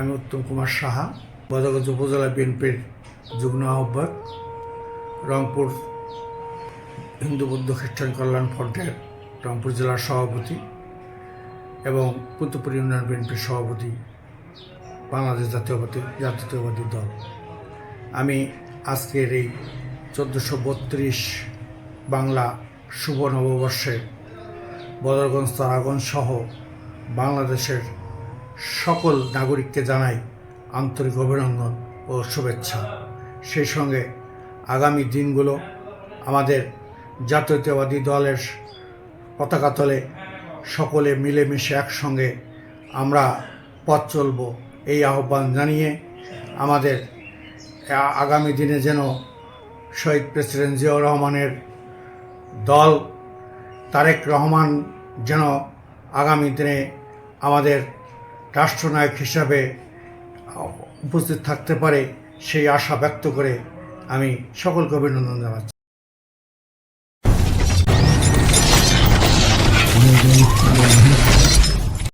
আমি উত্তম কুমার সাহা বদগঞ্জ উপজেলা বিএনপির যুগ্ম আহ্বায়ক, রংপুর হিন্দু বৌদ্ধ খ্রিস্টান কল্যাণ ফ্রন্টের রংপুর জেলার সভাপতি এবং কুতুবপুর ইউনিয়ন বিএনপির সভাপতি, বাংলাদেশ জাতীয়বাদী জাতীয়তাবাদী দল। আমি আজকের এই চোদ্দোশো বত্রিশ বাংলা শুভ নববর্ষে বদরগঞ্জ, তারাগঞ্জ সহ বাংলাদেশের সকল নাগরিককে জানাই আন্তরিক অভিনন্দন ও শুভেচ্ছা। সেই সঙ্গে আগামী দিনগুলো আমাদের জাতীয়তাবাদী দলের পতাকা তলে সকলে মিলেমিশে একসঙ্গে আমরা পথ চলব এই আহ্বান জানিয়ে আমাদের আগামী দিনে যেন শহীদ প্রেসিডেন্ট জিয়াউর রহমানের দল তারেক রহমান যেন আগামী দিনে আমাদের রাষ্ট্রনায়ক হিসাবে উপস্থিত থাকতে পারে সেই আশা ব্যক্ত করে আমি সকলকে অভিনন্দন জানাচ্ছি Thank you.